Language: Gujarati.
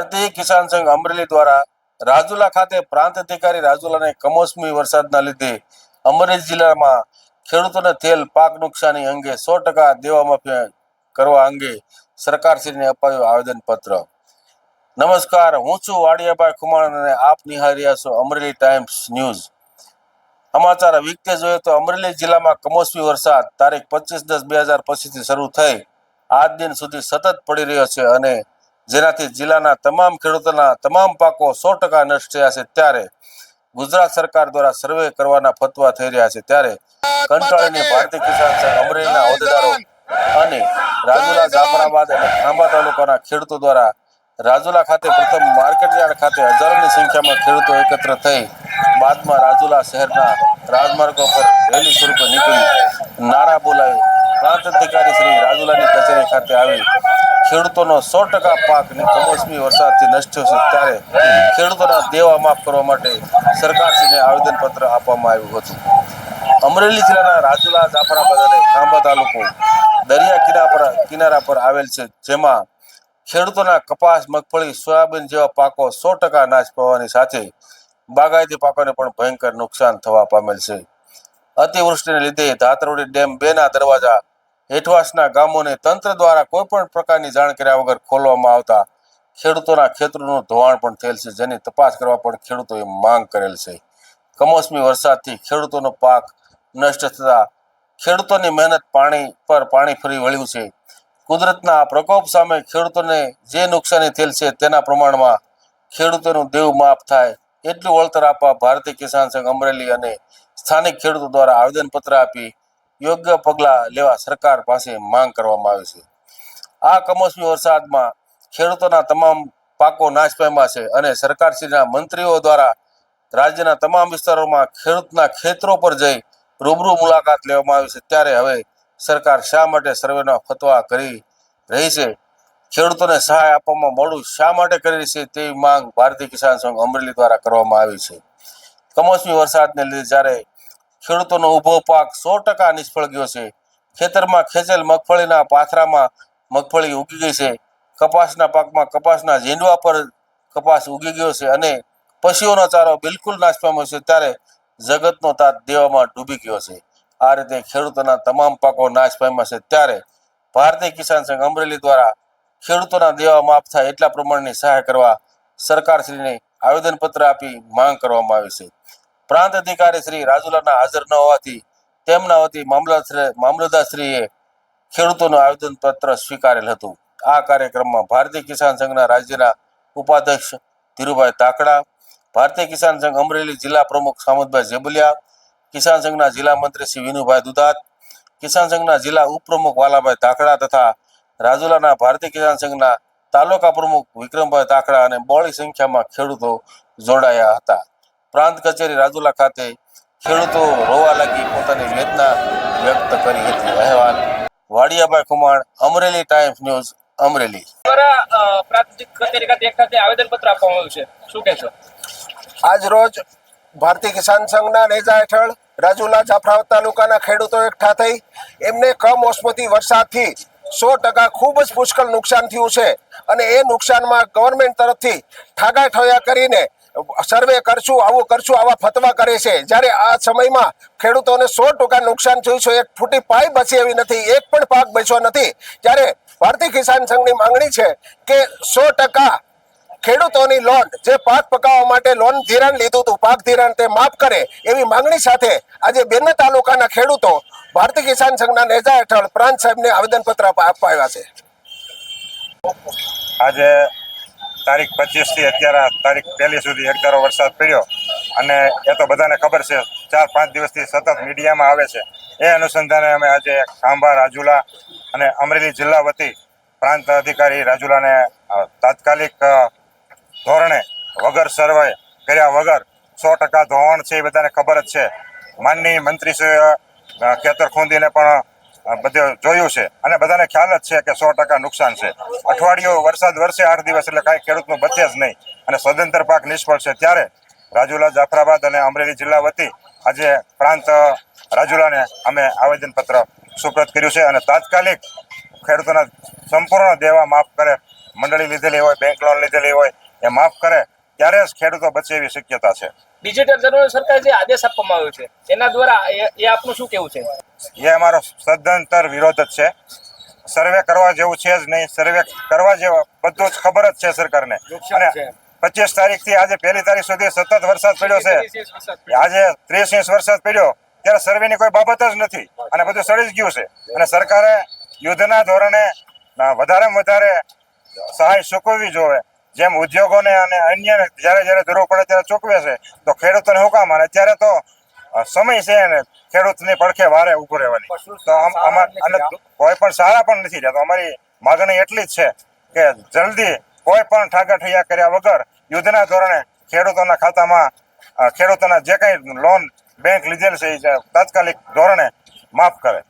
ભારતીય કિસાન સંઘ અમરેલી દ્વારા રાજુલા ખાતે પ્રાંત અધિકારી રાજુલાને કમોસમી વરસાદના લીધે અમરેલી જિલ્લામાં ખેડૂતોને તેલ પાક નુકસાની અંગે સો ટકા દેવા કરવા અંગે સરકારશ્રીને અપાયું આવેદનપત્ર. નમસ્કાર, હું છું વાડિયાભાઈ ખુમાણ અને આપ નિહાળી છો અમરેલી ટાઈમ્સ ન્યૂઝ. સમાચાર વિગતે જોઈએ તો અમરેલી જિલ્લામાં કમોસમી વરસાદ તારીખ પચીસ દસ બે હજાર પચીસથી શરૂ થઈ. આજ દિન સુધી સતત પડી રહ્યો છે અને જેનાથી જિલ્લાના તમામ ખેડૂતોના તમામ પાકો સો ટકા નષ્ટ થયા છે ત્યારે ગુજરાત સરકાર દ્વારા સર્વે કરવાના ફતવા થઈ રહ્યા છે ત્યારે કંટાળીને ભારતીય કિસાન સંઘ અમરેલીના હોદ્દેદારો અને રાજુલા જાફરાબાદ અને ખાંભા તાલુકાના ખેડૂતો દ્વારા રાજુલા ખાતે પ્રથમ માર્કેટ યાર્ડ ખાતે હજારોની સંખ્યામાં ખેડૂતો એકત્ર થઈ બાદમાં રાજુલા શહેરના રાજમાર્ગો પર રેલી સ્વરૂપે નીકળી નારા બોલાવી પ્રાંત અધિકારી શ્રી રાજુલાની કચેરી ખાતે આવી ખેડૂતોનો સો ટકા પાક કમોસમી વરસાદથી નષ્ટ થયો છે ત્યારે ખેડૂતોના દેવા માફ કરવા માટે સરકારશ્રીને આવેદનપત્ર આપવામાં આવ્યું હતું. અમરેલી જિલ્લાના રાજુલા જાફરાબાદ અને ખાંભા તાલુકો દરિયા કિનારા કિનારા પર આવેલ છે, જેમાં ખેડૂતોના કપાસ, મગફળી, સોયાબીન જેવા પાકો સો ટકા નાશ પાવાની સાથે બાગાયતી પાકોને પણ ભયંકર નુકસાન થવા પામેલ છે. અતિવૃષ્ટિને લીધે ધાતરોડી ડેમ બે ના દરવાજા હેઠવાસના ગામોને તંત્ર દ્વારા કોઈ પણ પ્રકારની જાણ કર્યા વગર ખોલવામાં આવતા ખેડૂતોના ખેતરોનું ધોવાણ પણ થયેલ છે, જેની તપાસ કરવા પણ ખેડૂતોએ માંગ કરેલ છે. કમોસમી વરસાદથી ખેડૂતોનો પાક નષ્ટ થતા ખેડૂતોની મહેનત પાણી પર પાણી ફરી વળ્યું છે. કુદરતના આ પ્રકોપ સામે ખેડૂતોને જે નુકસાની થયેલ છે તેના પ્રમાણમાં ખેડૂતોનું દેવ માફ થાય એટલું વળતર આપવા ભારતીય કિસાન સંઘ અમરેલી અને સ્થાનિક ખેડૂતો દ્વારા આવેદનપત્ર આપી યોગ્ય પગલાં લેવા સરકાર પાસે માંગ કરવામાં આવી છે. આ કમોસમી વરસાદમાં ખેડૂતોના તમામ પાકો નાશ પામ્યા છે અને સરકારશ્રીના મંત્રીઓ દ્વારા રાજ્યના તમામ વિસ્તારોમાં ખેડૂતના ખેતરો પર જઈ રૂબરૂ મુલાકાત લેવામાં આવી છે. ત્યારે હવે સરકાર શા માટે સર્વેના ફતવા કરી રહી છે? ખેડૂતોને સહાય આપવામાં મોડું શા માટે કરી રહી છે તેવી માંગ ભારતીય કિસાન સંઘ અમરેલી દ્વારા કરવામાં આવી છે. કમોસમી વરસાદને લીધે જ્યારે ખેડૂતોનો ઊભો પાક સો ટકા નિષ્ફળ ગયો છે. ખેતરમાં ખેંચેલ મગફળીના પાથરામાં મગફળી ઉગી ગઈ છે. કપાસના પાકમાં કપાસના ઝીંડવા પર કપાસ ઉગી ગયો છે અને પશુઓનો ચારો બિલકુલ નાશ પામ્યો છે ત્યારે જગતનો તાત દેવામાં ડૂબી ગયો છે. આ રીતે ખેડૂતોના તમામ પાકો નાશ પામ્યા છે ત્યારે ભારતીય કિસાન સંઘ અમરેલી દ્વારા ખેડૂતોના દેવા માફ થાય એટલા પ્રમાણની સહાય કરવા સરકારશ્રીને આવેદનપત્ર આપી માંગ કરવામાં આવી છે. પ્રાંત અધિકારી શ્રી રાજુલાના હાજર ન હોવાથી તેમના વતી મામલતદારશ્રીએ ખેડૂતોનું આવેદનપત્ર સ્વીકારેલ હતું. આ કાર્યક્રમમાં ભારતીય કિસાન સંઘના રાજ્યના ઉપાધ્યક્ષ ધીરુભાઈ તાકડા ભારતીય કિસાન સંઘ અમરેલી જિલ્લા પ્રમુખ સામતભાઈ જેબલિયા કિસાન સંઘના જિલ્લા મંત્રી શ્રી વિનુભાઈ દુધાત, કિસાન સંઘના જિલ્લા ઉપપ્રમુખ વાલાભાઈ તાકડા તથા રાજુલાના ભારતીય કિસાન સંઘના તાલુકા પ્રમુખ વિક્રમભાઈ તાકડા અને બહોળી સંખ્યામાં ખેડૂતો જોડાયા હતા. પ્રાંત કચેરી રાજુલા ખાતે ખેડૂતો રોવા લાગી પોતાની વેદના વ્યક્ત કરી હતી. અહેવાલ વાડિયાભાઈ કુમાર અમરેલી ટાઈમ્સ ન્યૂઝ અમરેલી. પ્રાંતિક કચેરી ખાતે એક ખાતે આવેદનપત્ર આપવામાં આવ્યું છે. શું કહેશો? આજ રોજ ભારતીય કિસાન સંઘના નેજા હેઠળ રાજુલા જાફરાબાદ તાલુકાના ખેડૂતો એકઠા થઈ એમને કમોસમતી વરસાદથી સો ટકા ખૂબ જ પુષ્કળ નુકસાન થયું છે. અને એ નુકસાનમાં ગવર્મેન્ટ તરફથી ઠાગા ઠોયા કરીને સર્વે કરશું, આવું કરશું, આવા ફતવા કરે છે. જ્યારે આ સમયમાં ખેડૂતોને સો ટકા નુકસાન થયું છે, એક ફૂટી પાઈ બચી એવી નથી, એક પણ પાક બચ્યો નથી. ત્યારે ભારતીય કિસાન સંઘની માંગણી છે કે સો ટકા ખેડૂતોની લોન, જે પાક પકાવવા માટે લોન ધિરાણ લીધું હતું, પાક ધિરાણ તે માફ કરે, એવી માંગણી સાથે આજે બેને તાલુકાના ખેડૂતો ભારતીય કિસાન સંઘના નેજા હેઠળ પ્રાંત સાહેબને આવેદનપત્ર આપવા આવ્યા છે. આજે તારીખ પચીસથી અત્યારે તારીખ પહેલી સુધી એકધારો વરસાદ પડ્યો. અને એ તો બધાને ખબર છે ચાર પાંચ દિવસથી સતત મીડિયામાં આવે છે. એ અનુસંધાને અમે આજે ખાંભા રાજુલા અને અમરેલી જિલ્લા વતી પ્રાંત અધિકારી રાજુલાને તાત્કાલિક ધોરણે વગર સર્વે કર્યા વગર સો ટકા ધોવાણ છે એ બધાને ખબર જ છે. માનની મંત્રીશ્રી અ, ખેતર ખૂંદીને પણ બધે જોયું છે. અને બધાને ખ્યાલ જ છે કે સો ટકા નુકસાન છે. અઠવાડિયું વરસાદ વરસે આઠ દિવસ એટલે કાંઈ ખેડૂતનું બચે જ નહીં. અને સ્વતંત્ર પાક નિષ્ફળ છે ત્યારે રાજુલા, જાફરાબાદ અને અમરેલી જિલ્લા વતી આજે પ્રાંત રાજુલાને અમે આવેદનપત્ર સુપ્રત કર્યું છે. અને તાત્કાલિક ખેડૂતોના સંપૂર્ણ દેવા માફ કરે. મંડળી લીધેલી હોય, બેંક લોન લીધેલી હોય, એ માફ કરે. ત્યારે જ ખેડૂતો બચે એવી શક્યતા છે. ડિજિટલ ધોરણે સરકાર જે આદેશ આપવામાં આવ્યો છે એના દ્વારા એ- આપનું શું કેવું છે? એ અમારો સદંતર વિરોધ જ છે. સર્વે કરવા જેવું છે જ નહીં. સર્વે કરવા જેવા બધું જ ખબર જ છે સરકારને. અને પચીસ તારીખથી આજે પહેલી તારીખ સુધી સતત વરસાદ પડ્યો છે. આજે ત્રીસ ઇંચ વરસાદ પડ્યો. ત્યારે સર્વેની કોઈ બાબત જ નથી. અને બધું સડી જ ગયું છે. અને સરકારે યુદ્ધના ધોરણે વધારે વધારેમાં વધારે સહાય ચૂકવવી જોવે જેમ ઉદ્યોગોને અને અન્ય જ્યારે જ્યારે જરૂર પડે ત્યારે ચૂકવે છે તો ખેડૂતોને શું કામ? અને અત્યારે તો સમય છે ને ખેડૂતની પડખે વારે ઉભું રહેવાની. તો અને કોઈ પણ સારા પણ નથી રહેતો અમારી માગણી એટલી જ છે કે જલ્દી કોઈ પણ ઠાગા ઠૈયા કર્યા વગર યુદ્ધના ધોરણે ખેડૂતોના ખાતામાં ખેડૂતોના જે કંઈ લોન બેંક લીધેલ છે એ તાત્કાલિક ધોરણે માફ કરે.